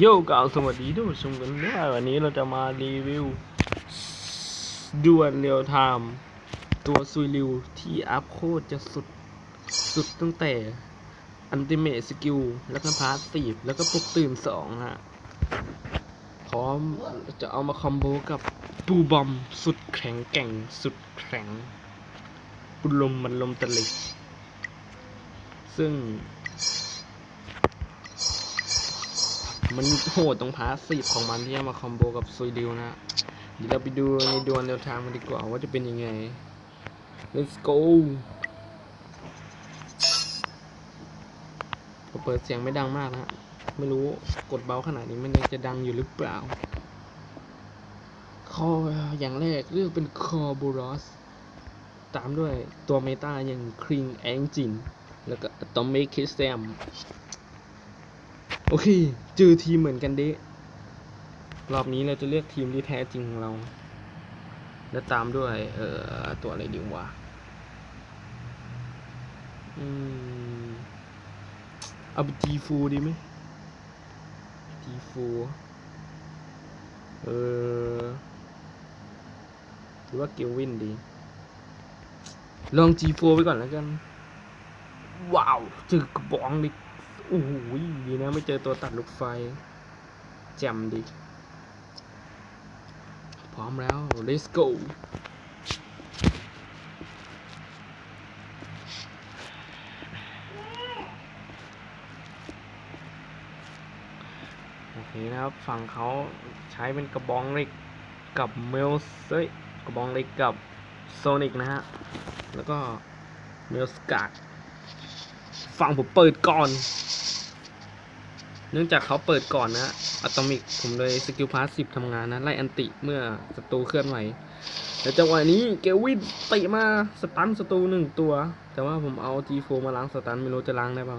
โยกล่าวสวัสดีทุกผู้ชมกันด้วยวันนี้เราจะมารีวิวดวลเรียวไทม์ตัวซุยริวที่อัพโคตรจะสุด สุดตั้งแต่อันติเม e สกิลแล้วก็พาสซีฟแล้วก็ปลุกตื่นสองฮะ พร้อมจะเอามาคอมโบกับปูบอมสุดแข็งแกร่งสุดแข็ง ปุลมมันลมตะลิกซึ่ง มันโหดตรงพาสซีฟของมันที่เอามาคอมโบกับซุยดิวนะเดี๋ยวเราไปดูในดวลแนวทางมันดีกว่าว่าจะเป็นยังไง let's go เปิดเสียงไม่ดังมากนะฮะไม่รู้กดเบาขนาดนี้มันยังจะดังอยู่หรือเปล่าข้ออย่างแรกเลือกเป็นคอบูรอสตามด้วยตัวเมตาอย่างคริงแองจินแล้วก็ตอมเมคิสแซม โอเคเจอทีมเหมือนกันเดะรอบนี้เราจะเลือกทีมที่แท้จริงของเรา แล้วตามด้วย เอ่อ ตัวอะไรดีวะอืมเอาไปทีฟูดีไหมทีฟูเออหรือว่าเกลวินดี ลอง G4 ไปก่อนแล้วกัน ว้าวเจอกระบองดิ โอ้โหดีนะไม่เจอตัวตัดลูกไฟแจ่มดิพร้อมแล้ว let's go โอเคนะครับ ฝั่งเขาใช้เป็นกระบองเหล็กกับเมลเอ้ยกระบองเหล็กกับโซนิกนะฮะ แล้วก็เมลสกัด ฝั่งผมเปิดก่อน เนื่องจากเขาเปิดก่อนนะอะตอมิกผมเลยสกิลพาสสิบทำงานนะไล่อันติเมื่อศัตรูเคลื่อนไหวแล้วจังหวะนี้เกวินติมาสตันศัตรูหนึ่งตัว แต่ว่าผมเอา G4 มาล้างสตันไม่รู้จะล้างได้เปล่า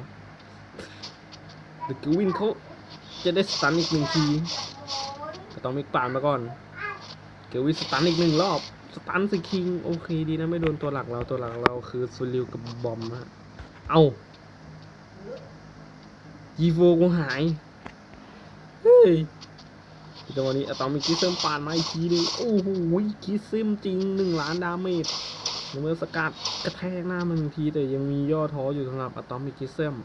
แต่เกวินเขาจะได้สตันอีกหนึ่งทีอะตอมิกป่านมาก่อน เกวินสตันอีกหนึ่งรอบสตันสคิงโอเคดีนะไม่โดนตัวหลักเราตัวหลักเราคือซูริวกับบอมฮะเอา ยีโฟกูหาย เฮ้ยจังหวะนี้อะตอมิกคิสเซมปานมาอีกทีนึงโอ้โหคิสเซมจริงหนึ่งล้านดาเมจเมื่อสกัดกระแทกหน้ามันหนึ่งทีแต่ยังมีย่อท้ออยู่สำหรับอะตอมิกคิสเซม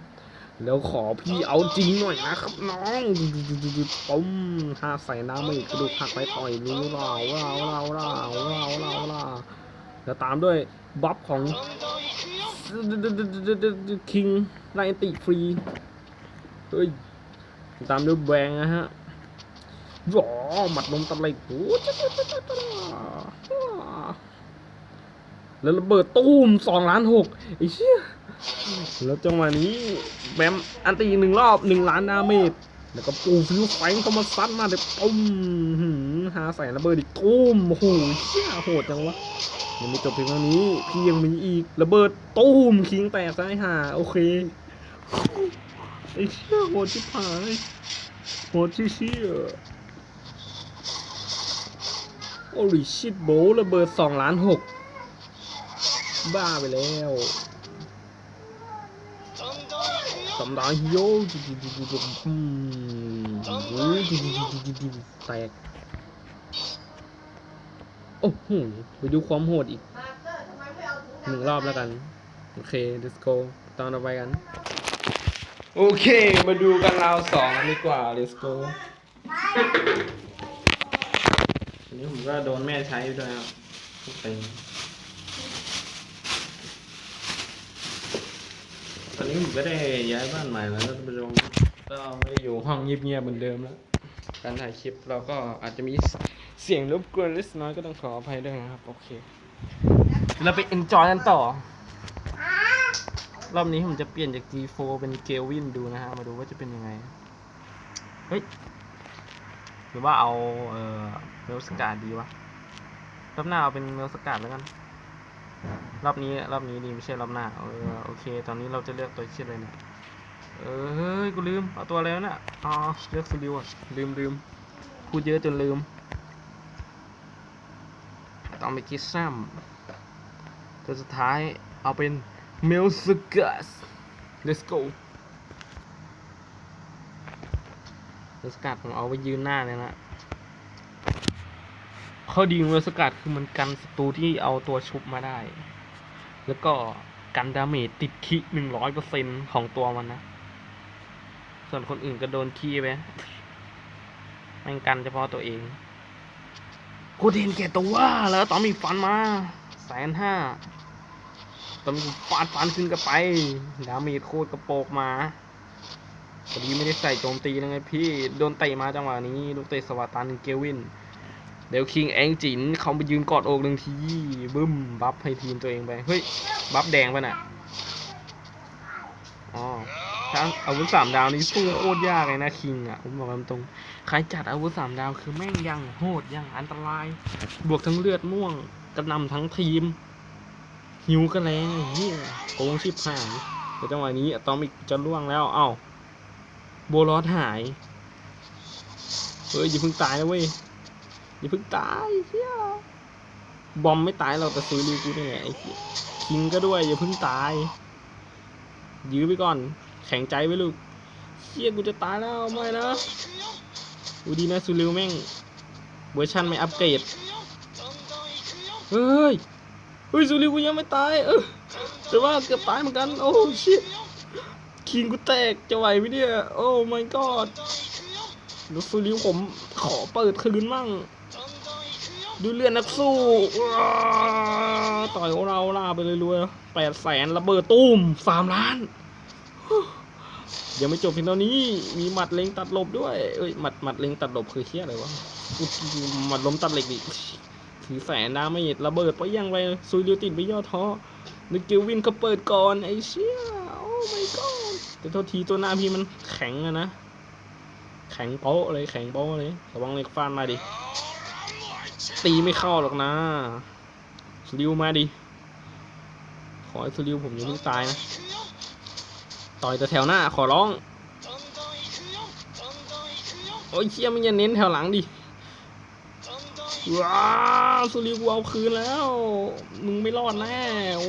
แล้วขอพี่เอาจริงหน่อยนะครับน้องปุ้มห้าใส่ดาเมจกระดูกหักไปต่อยนิ้วเราเราเราเราเราเราเราแล้วตามด้วยบัฟของ คิงไลติฟรี เฮ้ย ตามด้วยแบงนะฮะหยอหมัดลมตะไลโอ้แล้วระเบิดตูมสองล้านหกไอ้เชี่ยแล้วจังหวะนี้แบมอันตีอีหนึ่งรอบหนึ่งล้านดาเมจแล้วก็ปูฟิวไฟเข้ามาซัดมาเด็ดตุ้มหืมหาใส่ระเบิดอีกตุ้มโอ้โหเชี่ยโหดจังวะ ยังไม่จบเพียงเท่านี้ พี่ยังมีอีกระเบิดตู้มคิงแตกซ้ายหาโอเคไอ้เชี่ยโหดชิบหายโหดที่เชี่ยโอ้ลิชิตโบระเบิดสองล้านหกบ้าไปแล้วตำดาฮิโยอืมแตก โอ้โหไปดูความโหดอีกหนึ่งรอบแล้วกัน โอเค let's go ตอนต่อไปกัน โอเค มาดูกันราวสองดีกว่า let's go อันนี้ผมก็โดนแม่ใช้ด้วยครับเป็นตอนนี้ผมก็ได้ย้ายบ้านใหม่แล้วท่านผู้ชมก็ไม่ได้อยู่ห้องเงียบๆเหมือนเดิมแล้ว การถ่ายคลิปเราก็อาจจะมี เสียงรบกวนเล็กน้อยก็ต้องขออภัยด้วยนะครับ โอเค เราไป enjoy กันต่อ รอบนี้ผมจะเปลี่ยนจาก G4 เป็นเกลวินดูนะฮะ มาดูว่าจะเป็นยังไง เฮ้ย หรือว่าเอา เอ่อเมลสกาดดีวะ รอบหน้าเอาเป็นเมลสกาดแล้วกัน รอบนี้รอบนี้ดีไม่ใช่รอบหน้า เออโอเค ตอนนี้เราจะเลือกตัวเชื่อเลยเนี่ยเออเฮ้ย กูลืม เอาตัวอะไรวะเนี่ยอ๋อเลือกซูริวอะลืมลืมพูดเยอะจนลืม ต้องไปคิดซ้ำตัวสุดท้ายเอาเป็นเมลสกัส let's go เวสกัดผมเอาไว้ยืนหน้าเลยนะข้อดีของเวสกัดคือมันกันศัตรูที่เอาตัวชุบมาได้ แล้วก็กันดาเมจติดคิหนึ่งร้อยเปอร์เซ็นของตัวมันนะ ส่วนคนอื่นก็โดนคีไปแม่งกันเฉพาะตัวเอง กูเห็นแก่ตัวแล้วตอนมีฟันมาแสนห้าตอนมีฟาดฟันขึ้นกันไปดาเมจโคตรกระโปกมาพอดีไม่ได้ใส่โจมตีนะไงพี่ โดนเตะมาจังหวะนี้ ลูกเตะสวัสตันเกวิน เดี๋ยวคิงแองจินเขาไปยืนกอดอกหนึ่งที บึ้ม บัฟให้ทีมตัวเองไป เฮ้ย บัฟแดงไปน่ะ อ๋อถ้าอาวุธสามดาวนี้สู้โคตรยากเลยนะคิงอะผมบอกตามตรง ใครจัดอาวุธสามดาวคือแม่งยังโหดยังอันตราย บวกทั้งเลือดม่วงกระนำทั้งทีม หิวกันแรงไอ้เฮียโกงชิบหายแต่จังหวะนี้อะตอมิกจะล่วงแล้ว เอ้าโบลอสหาย เฮ้ยอย่าเพิ่งตายนะเว้ยอย่าเพิ่งตายเฮียบอมไม่ตายเราแต่ซื้อรีกูนี่ไงไอ้เฮียคิงก็ด้วยอย่าเพิ่งตาย ยื้อไปก่อน แข็งใจไว้ลูกเชี่ยกูจะตายแล้วไม่นะ ดูดีนะซูริวแม่งเวอร์ชันไม่อัปเกรดเฮ้ยเฮ้ยซูริวกูยังไม่ตายเออแต่ว่าเกือบตายเหมือนกัน โอ้ชิตคิงกูแตกจะไหวไหมเนี่ย โอ้ my god แล้วซูริวผมขอเปิดคืนมั่ง ดูเลือดนักสู้ต่อยเราล่าไปเลยรวยแปดแสนระเบิดตุ้มสามล้าน ยังไม่จบเพียงเท่านี้มีหมัดเล็งตัดหลบด้วยเอ้ยหมัดหมัดเล็งตัดหลบคือเคี้ยอะไรวะหมัดล้มตัดเหล็กดิถือแสนดาไม่เห็ดระเบิดไปยังไปซุยเรียวติดไปย่อท้อนึกเกวินเขาเปิดก่อนไอ้เชี่ยโอ้ my god แต่โทษทีตัวหน้าพี่มันแข็งอะนะ แข็งโป๊ะเลยแข็งโป๊ะเลยระวังเล็กฟันมาดิตีไม่เข้าหรอกนะสลิวมาดิขอให้สลิวผมอย่าเพิ่งตายนะ ต่อยแต่แถวหน้าขอร้อง โอ้ยเชี่ยมันอย่เน้นแถวหลังดิ ว้าวสลิวเอาคืนแล้ว มึงไม่รอดแน่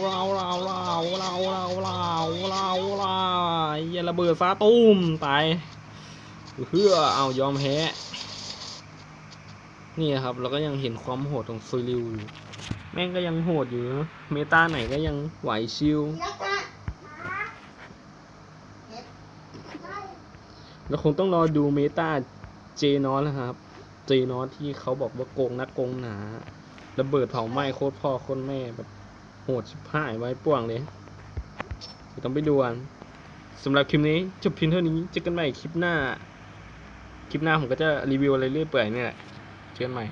เราเราเราเราเราเราเราเราอย่าระเบิดฟ้าตุ้มตายเพื่อเอายอมแพ้นี่ครับเราก็ยังเห็นความโหดของซุริวอยู่ แม่งก็ยังโหดอยู่นะเมตาไหนก็ยังไหวชิว เราคงต้องรอดูเมตาเจนอสนะครับ เจนอสที่เขาบอกว่าโกงนักโกงหนาระเบิดเผาไหม้โคตรพ่อโคตรแม่แบบโหดชิบหายไว้ป่วงเลยต้องไปดูกันสำหรับคลิปนี้จบเพียงเท่านี้เจอกันใหม่คลิปหน้า คลิปหน้าผมก็จะรีวิวอะไรเรื่อยเปื่อยนี่แหละเจอกันใหม่